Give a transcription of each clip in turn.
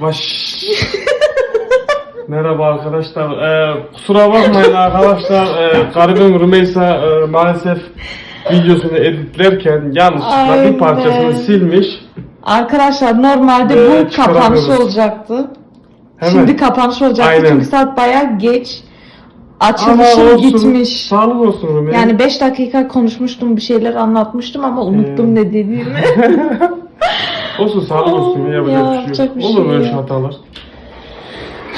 Baş. Merhaba arkadaşlar. Ee, kusura bakmayın arkadaşlar. Ee, garibim Rümeysa e, maalesef videosunu editlerken yanlışlıkla Aynen. bir parçasını silmiş. Arkadaşlar normalde Ve bu kapanış çıkaramıyoruz. olacaktı. Hemen. Şimdi kapanış olacaktı Aynen. çünkü saat bayağı geç. Ama Açılışım olsun, gitmiş. Sağlık olsun Rümeysa. Yani 5 dakika konuşmuştum bir şeyler anlatmıştım ama unuttum Ee, ne dediğimi. olsun sağlık olsun. Ya, Yapacak bir şey yok. bir Olur şey böyle yok. hatalar.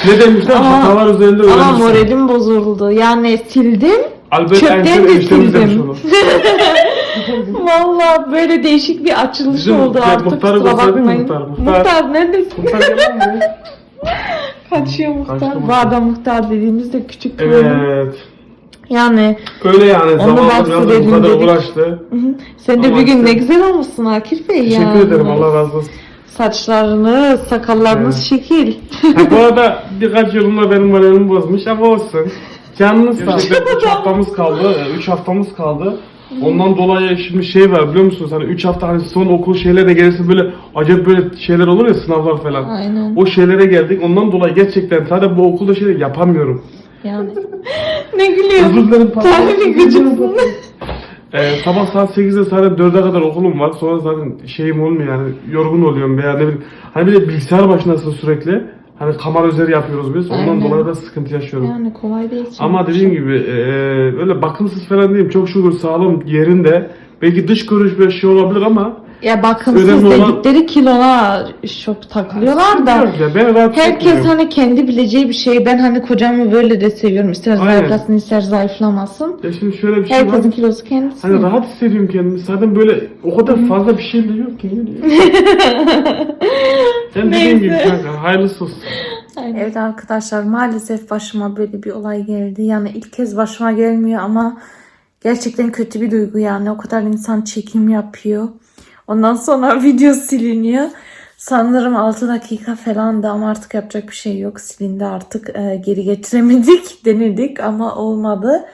Ne demişler? Ama- hatalar üzerinde öğrenirsin. ama moralim bozuldu. Yani sildim. Albert Çöpten de sildim. Valla böyle değişik bir açılış Bizim oldu ya, artık muhtarı kusura bakmayın. muhtar? Muhtar, Muhtar- neredesin? Muhtar? Kaçıyor muhtar. Kaçtı Bu muhtar. dediğimizde küçük kızım. Evet. Yani Öyle yani Onu zamanla biraz bu kadar dedik. uğraştı. hı hı. sen de Ama bir gün işte- ne güzel olmuşsun Akif Bey Teşekkür yani. ederim Allah razı olsun. Saçlarınız, sakallarınız Evet. şekil. Ha, bu arada birkaç yorumla benim moralimi bozmuş ama olsun. Canınız sağ olsun. 3 haftamız kaldı. 3 haftamız kaldı. Ondan dolayı şimdi şey var biliyor musunuz hani 3 hafta hani son okul şeyler de gelirse böyle acayip böyle şeyler olur ya sınavlar falan. Aynen. O şeylere geldik. Ondan dolayı gerçekten zaten bu okulda şeyler yapamıyorum. Yani. ne Özür gülüyorsun? dilerim. Tabii gıcıksın. Ee, sabah saat 8'de zaten 4'e kadar okulum var. Sonra zaten şeyim olmuyor yani yorgun oluyorum veya ne bileyim. Hani bir de bilgisayar başındasın sürekli. Hani kamera üzeri yapıyoruz biz. Ondan Aynen. dolayı da sıkıntı yaşıyorum. Yani kolay değil. Ama dediğim gibi e, öyle bakımsız falan değilim. Çok şükür sağlığım yerinde. Belki dış görünüş bir şey olabilir ama Ya bakımsız Önemli olan- dedikleri kilona çok takılıyorlar da. Ya, ben rahat Herkes etmiyorum. hani kendi bileceği bir şey. Ben hani kocamı böyle de seviyorum. İster Aynen. zayıflasın ister zayıflamasın. Ya şimdi şöyle bir şey Herkesin var. kilosu kendisi. Hani rahat hissediyorum kendimi. Zaten böyle o kadar fazla bir şey de yok ki. ne diyeyim? dediğim gibi Neyse. kanka hayırlısı olsun. Evet arkadaşlar maalesef başıma böyle bir olay geldi. Yani ilk kez başıma gelmiyor ama gerçekten kötü bir duygu yani. O kadar insan çekim yapıyor. Ondan sonra video siliniyor. Sanırım 6 dakika falan da ama artık yapacak bir şey yok. Silindi artık. Ee, geri getiremedik. Denedik ama olmadı.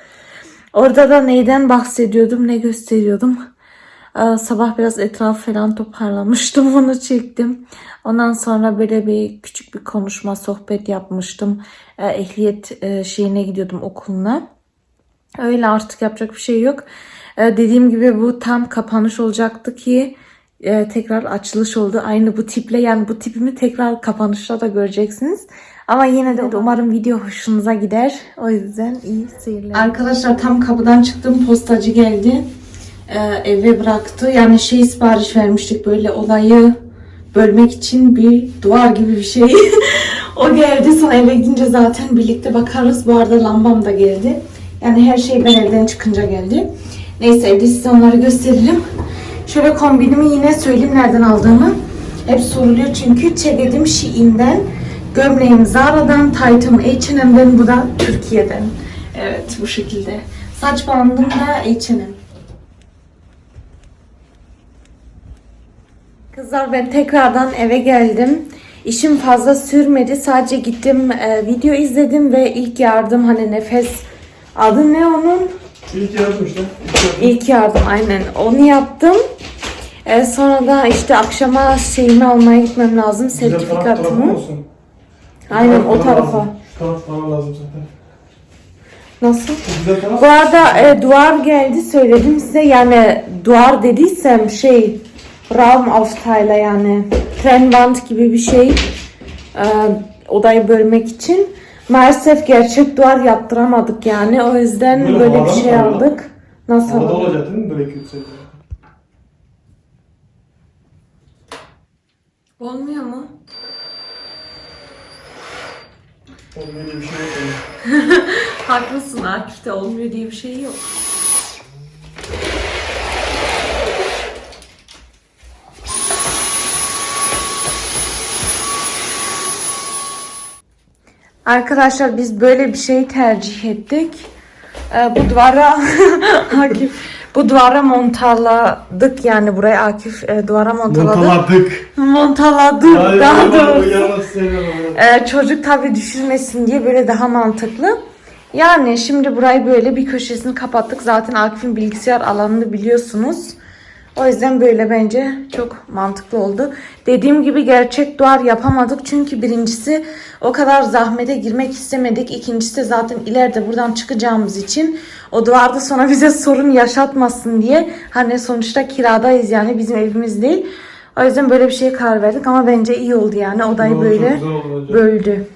Orada da neyden bahsediyordum, ne gösteriyordum. Ee, sabah biraz etraf falan toparlamıştım. Onu çektim. Ondan sonra böyle bir küçük bir konuşma, sohbet yapmıştım. Ee, ehliyet e, şeyine gidiyordum okuluna. Öyle artık yapacak bir şey yok. Ee, dediğim gibi bu tam kapanış olacaktı ki e, tekrar açılış oldu. Aynı bu tiple yani bu tipimi tekrar kapanışta da göreceksiniz. Ama yine de umarım video hoşunuza gider. O yüzden iyi seyirler. Arkadaşlar tam kapıdan çıktım postacı geldi. Ee, eve bıraktı. Yani şey sipariş vermiştik böyle olayı bölmek için bir duvar gibi bir şey. o geldi. Sonra eve gidince zaten birlikte bakarız. Bu arada lambam da geldi. Yani her şey ben evden çıkınca geldi. Neyse evde size onları gösterelim. Şöyle kombinimi yine söyleyeyim nereden aldığımı. Hep soruluyor çünkü çekedim Shein'den. Gömleğim Zara'dan, taytım H&M'den, bu da Türkiye'den. Evet bu şekilde. Saç bandım da H&M. Kızlar ben tekrardan eve geldim. İşim fazla sürmedi. Sadece gittim e, video izledim ve ilk yardım hani nefes adı ne onun? İlk yazmışlar. İlk yardım aynen onu yaptım. E, sonra da işte akşama şeyimi almaya gitmem lazım sertifikatımı. Aynen o tarafa. Şu taraf lazım zaten. Nasıl? Taraf. Bu arada e, duvar geldi söyledim size yani duvar dediysem şey Raumaufteile yani Trennwand gibi bir şey e, odayı bölmek için. Maalesef gerçek duvar yaptıramadık yani o yüzden Böyle böyle, bir şey mı aldık. Nasıl? Havada olacak değil mi? Direkt yüksek. Olmuyor mu? Olmuyor diye bir şey yok. Haklısın Akif'te olmuyor diye bir şey yok. Arkadaşlar biz böyle bir şey tercih ettik. Ee, bu duvara Akif bu duvara montaladık yani buraya Akif e, duvara montaladı. Montaladık. Montaladık Ay, daha doğrusu. Ee, çocuk tabii düşürmesin diye böyle daha mantıklı. Yani şimdi burayı böyle bir köşesini kapattık. Zaten Akif'in bilgisayar alanını biliyorsunuz. O yüzden böyle bence çok mantıklı oldu. Dediğim gibi gerçek duvar yapamadık. Çünkü birincisi o kadar zahmete girmek istemedik. İkincisi de zaten ileride buradan çıkacağımız için o duvarda sonra bize sorun yaşatmasın diye. Hani sonuçta kiradayız yani bizim evimiz değil. O yüzden böyle bir şeye karar verdik ama bence iyi oldu yani odayı Çok böyle böldü.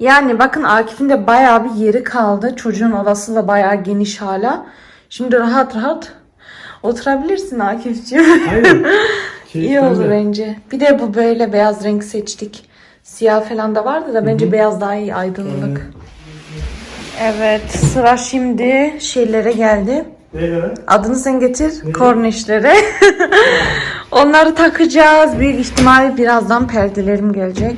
Yani bakın Akif'in de bayağı bir yeri kaldı. Çocuğun odası da bayağı geniş hala. Şimdi rahat rahat oturabilirsin Akif'ciğim. Aynen. Şey İyi oldu bence. Bir de bu böyle beyaz renk seçtik. Siyah falan da vardı da bence beyaz daha iyi aydınlık. Evet sıra şimdi şeylere geldi. Neye göre? Adını sen getir. Kornişlere. Onları takacağız. Büyük ihtimal birazdan perdelerim gelecek.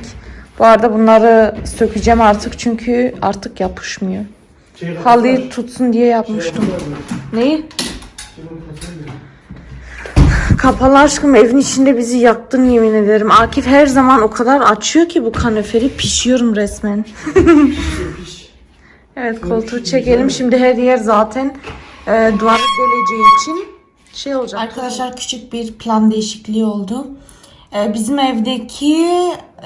Bu arada bunları sökeceğim artık çünkü artık yapışmıyor. Şey, Halıyı tutsun diye yapmıştım. Neyi? Kapalı aşkım evin içinde bizi yaktın yemin ederim. Akif her zaman o kadar açıyor ki bu kaneferi pişiyorum resmen. evet koltuğu çekelim. Şimdi her yer zaten e, duvarı deleceği için şey olacak. Arkadaşlar küçük bir plan değişikliği oldu. E, bizim evdeki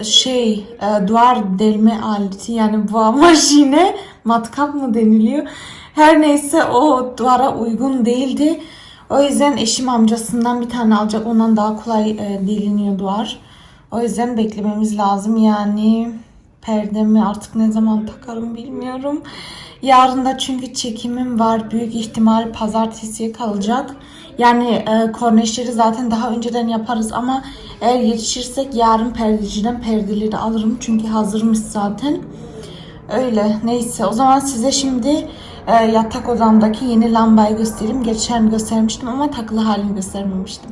şey e, duvar delme aleti yani bu maşine matkap mı deniliyor? Her neyse o duvara uygun değildi. O yüzden eşim amcasından bir tane alacak. Ondan daha kolay e, deliniyor duvar. O yüzden beklememiz lazım. Yani perdemi artık ne zaman takarım bilmiyorum. Yarın da çünkü çekimim var. Büyük ihtimal pazartesiye kalacak. Yani e, korneşleri zaten daha önceden yaparız ama eğer yetişirsek yarın perdeciden perdeleri alırım. Çünkü hazırmış zaten. Öyle neyse o zaman size şimdi e, yatak odamdaki yeni lambayı göstereyim. Geçen göstermiştim ama takılı halini göstermemiştim.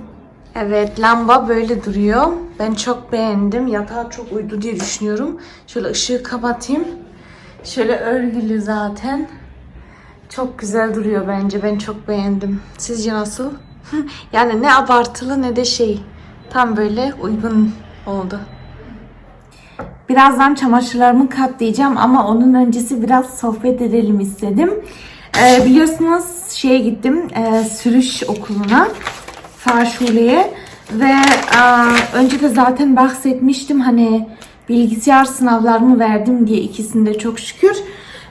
Evet lamba böyle duruyor. Ben çok beğendim. Yatağa çok uydu diye düşünüyorum. Şöyle ışığı kapatayım. Şöyle örgülü zaten. Çok güzel duruyor bence. Ben çok beğendim. Sizce nasıl? yani ne abartılı ne de şey. Tam böyle uygun oldu. Birazdan çamaşırlarımı katlayacağım ama onun öncesi biraz sohbet edelim istedim. Ee, biliyorsunuz şeye gittim e, sürüş okuluna Farşule'ye ve e, önce de zaten bahsetmiştim hani bilgisayar sınavlarımı verdim diye ikisinde çok şükür.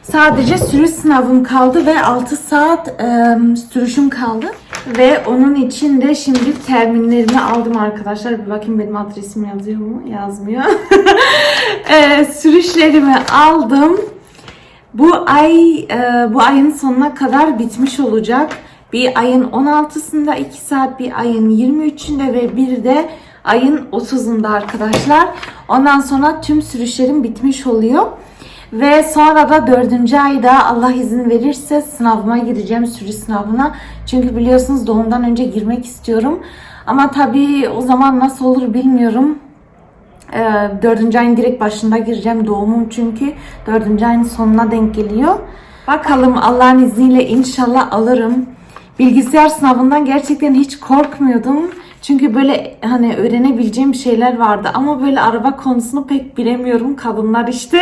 Sadece sürüş sınavım kaldı ve 6 saat e, sürüşüm kaldı. Ve onun için de şimdi terminlerimi aldım arkadaşlar. Bir bakayım benim adresim yazıyor mu? Yazmıyor. e, sürüşlerimi aldım. Bu ay e, bu ayın sonuna kadar bitmiş olacak. Bir ayın 16'sında 2 saat, bir ayın 23'ünde ve bir de ayın 30'unda arkadaşlar. Ondan sonra tüm sürüşlerim bitmiş oluyor. Ve sonra da dördüncü ayda Allah izin verirse sınavıma gireceğim sürüş sınavına. Çünkü biliyorsunuz doğumdan önce girmek istiyorum. Ama tabii o zaman nasıl olur bilmiyorum. Ee, dördüncü ayın direkt başında gireceğim doğumum çünkü dördüncü ayın sonuna denk geliyor. Bakalım Allah'ın izniyle inşallah alırım. Bilgisayar sınavından gerçekten hiç korkmuyordum. Çünkü böyle hani öğrenebileceğim şeyler vardı ama böyle araba konusunu pek bilemiyorum kadınlar işte.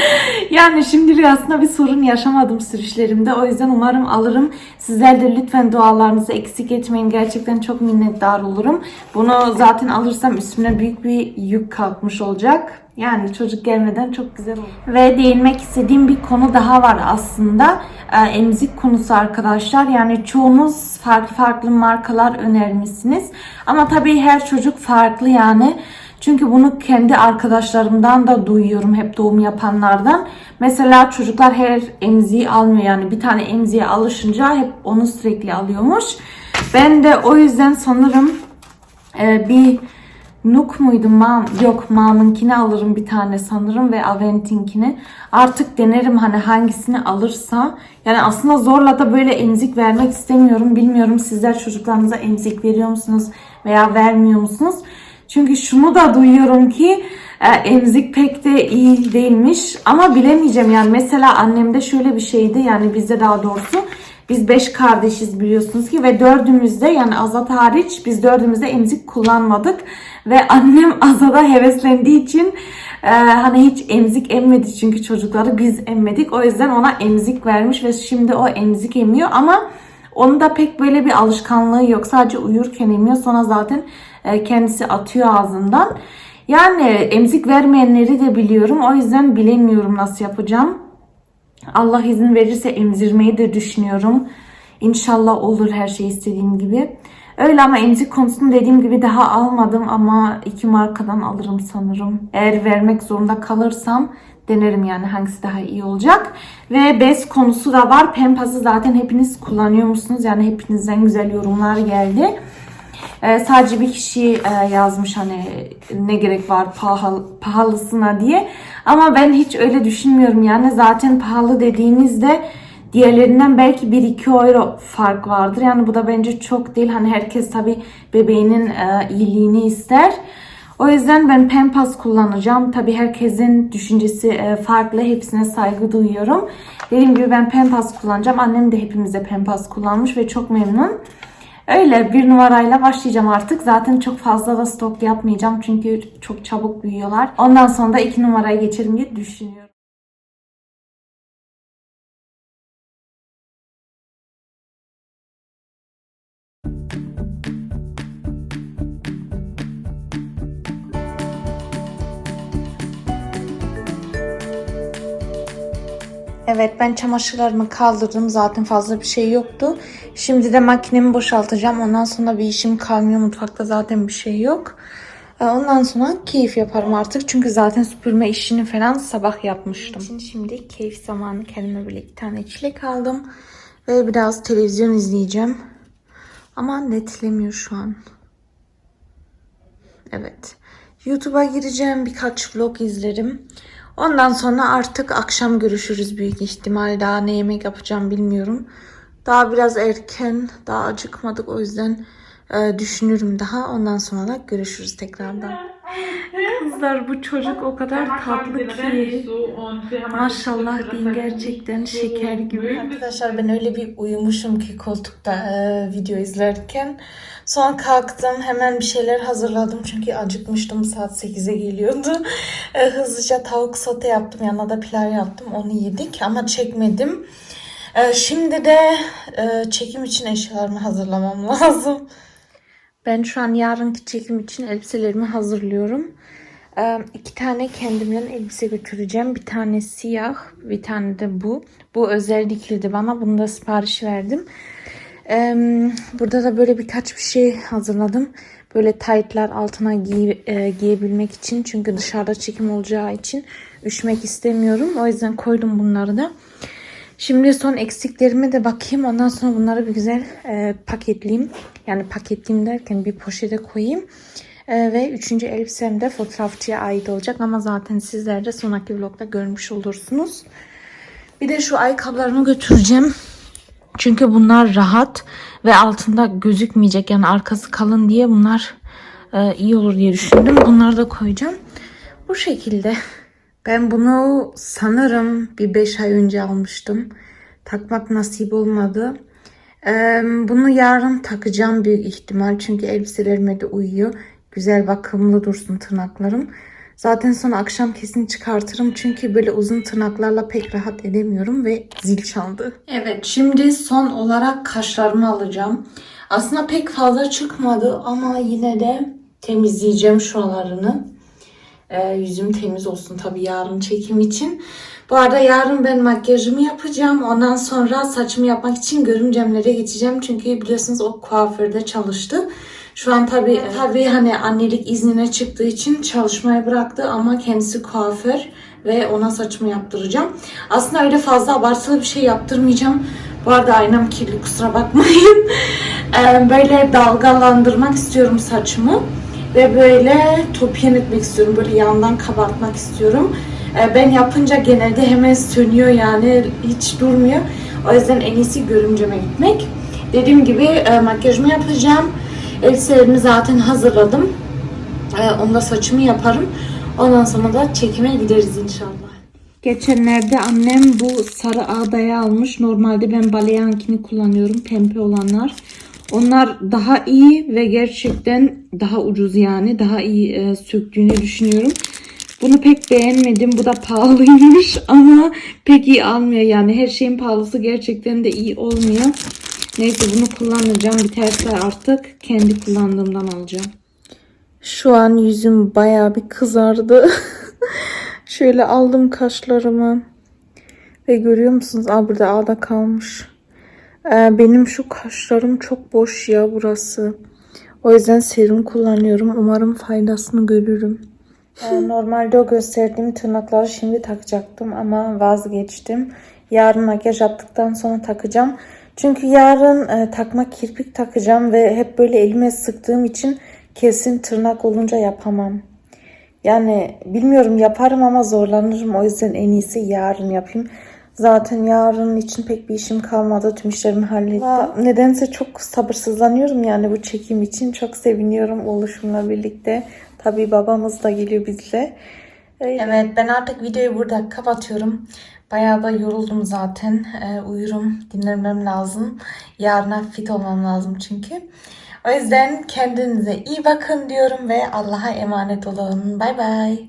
yani şimdilik aslında bir sorun yaşamadım sürüşlerimde. O yüzden umarım alırım. Sizler de lütfen dualarınızı eksik etmeyin. Gerçekten çok minnettar olurum. Bunu zaten alırsam üstüne büyük bir yük kalkmış olacak. Yani çocuk gelmeden çok güzel olur. Ve değinmek istediğim bir konu daha var aslında. Ee, emzik konusu arkadaşlar. Yani çoğunuz farklı farklı markalar önermişsiniz. Ama tabii her çocuk farklı yani. Çünkü bunu kendi arkadaşlarımdan da duyuyorum hep doğum yapanlardan. Mesela çocuklar her emziği almıyor yani bir tane emziğe alışınca hep onu sürekli alıyormuş. Ben de o yüzden sanırım e, bir Nuk muydu? Mam, yok Mam'ınkini alırım bir tane sanırım ve Avent'inkini. Artık denerim hani hangisini alırsa. Yani aslında zorla da böyle emzik vermek istemiyorum. Bilmiyorum sizler çocuklarınıza emzik veriyor musunuz veya vermiyor musunuz? Çünkü şunu da duyuyorum ki e, emzik pek de iyi değilmiş. Ama bilemeyeceğim yani mesela annemde şöyle bir şeydi yani bizde daha doğrusu. Biz beş kardeşiz biliyorsunuz ki ve dördümüzde yani Azat hariç biz dördümüzde emzik kullanmadık. Ve annem Azat'a heveslendiği için e, hani hiç emzik emmedi çünkü çocukları biz emmedik. O yüzden ona emzik vermiş ve şimdi o emzik emiyor ama Onu da pek böyle bir alışkanlığı yok. Sadece uyurken emiyor. Sonra zaten e, kendisi atıyor ağzından. Yani emzik vermeyenleri de biliyorum. O yüzden bilemiyorum nasıl yapacağım. Allah izin verirse emzirmeyi de düşünüyorum. İnşallah olur her şey istediğim gibi. Öyle ama emzik konusunu dediğim gibi daha almadım ama iki markadan alırım sanırım. Eğer vermek zorunda kalırsam denerim yani hangisi daha iyi olacak. Ve bez konusu da var. Pempas'ı zaten hepiniz kullanıyor musunuz? Yani hepinizden güzel yorumlar geldi. Ee, sadece bir kişi e, yazmış hani ne gerek var pahalı, pahalısına diye. Ama ben hiç öyle düşünmüyorum yani zaten pahalı dediğinizde diğerlerinden belki 1-2 euro fark vardır. Yani bu da bence çok değil. Hani herkes tabi bebeğinin e, iyiliğini ister. O yüzden ben Pempas kullanacağım. Tabi herkesin düşüncesi e, farklı. Hepsine saygı duyuyorum. Dediğim gibi ben Pempas kullanacağım. Annem de hepimize Pempas kullanmış ve çok memnun. Öyle bir numarayla başlayacağım artık. Zaten çok fazla da stok yapmayacağım çünkü çok çabuk büyüyorlar. Ondan sonra da iki numaraya geçerim diye düşünüyorum. Evet ben çamaşırlarımı kaldırdım. Zaten fazla bir şey yoktu. Şimdi de makinemi boşaltacağım. Ondan sonra bir işim kalmıyor. Mutfakta zaten bir şey yok. Ee, Ondan sonra keyif yaparım artık. Çünkü zaten süpürme işini falan sabah yapmıştım. Şimdi, şimdi keyif zamanı kendime böyle iki tane çilek aldım. Ve biraz televizyon izleyeceğim. Ama netlemiyor şu an. Evet. YouTube'a gireceğim. Birkaç vlog izlerim. Ondan sonra artık akşam görüşürüz büyük ihtimal. Daha ne yemek yapacağım bilmiyorum. Daha biraz erken. Daha acıkmadık. O yüzden e, düşünürüm daha. Ondan sonra da görüşürüz tekrardan. Kızlar bu çocuk o kadar tatlı ki. Maşallah deyin gerçekten şeker gibi. Arkadaşlar ben öyle bir uyumuşum ki koltukta e, video izlerken. Sonra kalktım hemen bir şeyler hazırladım çünkü acıkmıştım saat 8'e geliyordu. E, hızlıca tavuk sote yaptım yanına da pilav yaptım onu yedik ama çekmedim. E, şimdi de e, çekim için eşyalarımı hazırlamam lazım. Ben şu an yarınki çekim için elbiselerimi hazırlıyorum. İki tane kendimden elbise götüreceğim. Bir tane siyah, bir tane de bu. Bu özel dikildi bana. Bunu da sipariş verdim. Burada da böyle birkaç bir şey hazırladım. Böyle taytlar altına giy- e, giyebilmek için. Çünkü dışarıda çekim olacağı için üşümek istemiyorum. O yüzden koydum bunları da. Şimdi son eksiklerime de bakayım. Ondan sonra bunları bir güzel e, paketleyeyim. Yani paketleyeyim derken bir poşete koyayım. E, ve üçüncü elbisem de fotoğrafçıya ait olacak. Ama zaten sizler de sonraki vlogda görmüş olursunuz. Bir de şu ayakkabılarımı götüreceğim. Çünkü bunlar rahat ve altında gözükmeyecek. Yani arkası kalın diye bunlar e, iyi olur diye düşündüm. Bunları da koyacağım. Bu şekilde. Ben bunu sanırım bir 5 ay önce almıştım. Takmak nasip olmadı. Ee, bunu yarın takacağım büyük ihtimal. Çünkü elbiselerime de uyuyor. Güzel bakımlı dursun tırnaklarım. Zaten sonra akşam kesin çıkartırım. Çünkü böyle uzun tırnaklarla pek rahat edemiyorum ve zil çaldı. Evet şimdi son olarak kaşlarımı alacağım. Aslında pek fazla çıkmadı ama yine de temizleyeceğim şuralarını. Ee, yüzüm temiz olsun tabii yarın çekim için. Bu arada yarın ben makyajımı yapacağım. Ondan sonra saçımı yapmak için görümcemlere geçeceğim. Çünkü biliyorsunuz o kuaförde çalıştı. Şu an tabii tabii hani annelik iznine çıktığı için çalışmayı bıraktı ama kendisi kuaför ve ona saçımı yaptıracağım. Aslında öyle fazla abartılı bir şey yaptırmayacağım. Bu arada aynam kirli kusura bakmayın. Ee, böyle dalgalandırmak istiyorum saçımı. Ve böyle topyen etmek istiyorum. Böyle yandan kabartmak istiyorum. Ee, ben yapınca genelde hemen sönüyor yani hiç durmuyor. O yüzden en iyisi görümceme gitmek. Dediğim gibi e, makyajımı yapacağım. Elbiselerimi zaten hazırladım. E, onda saçımı yaparım. Ondan sonra da çekime gideriz inşallah. Geçenlerde annem bu sarı ağdayı almış. Normalde ben baleyankini kullanıyorum. Pembe olanlar. Onlar daha iyi ve gerçekten daha ucuz yani. Daha iyi e, söktüğünü düşünüyorum. Bunu pek beğenmedim. Bu da pahalıymış ama pek iyi almıyor yani. Her şeyin pahalısı gerçekten de iyi olmuyor. Neyse bunu kullanacağım. Biterse artık kendi kullandığımdan alacağım. Şu an yüzüm bayağı bir kızardı. Şöyle aldım kaşlarımı. Ve görüyor musunuz? Aa burada ağda kalmış. Ee, benim şu kaşlarım çok boş ya burası. O yüzden serum kullanıyorum. Umarım faydasını görürüm. Ee, normalde o gösterdiğim tırnakları şimdi takacaktım ama vazgeçtim. Yarın makyaj yaptıktan sonra takacağım. Çünkü yarın e, takma kirpik takacağım ve hep böyle elime sıktığım için kesin tırnak olunca yapamam. Yani bilmiyorum yaparım ama zorlanırım. O yüzden en iyisi yarın yapayım. Zaten yarın için pek bir işim kalmadı. Tüm işlerimi hallettim. Nedense çok sabırsızlanıyorum yani bu çekim için. Çok seviniyorum oluşumla birlikte. Tabii babamız da geliyor bizle. Evet ben artık videoyu burada kapatıyorum. Bayağı da yoruldum zaten. Ee, uyurum, dinlenmem lazım. Yarına fit olmam lazım çünkü. O yüzden kendinize iyi bakın diyorum ve Allah'a emanet olun. Bay bay.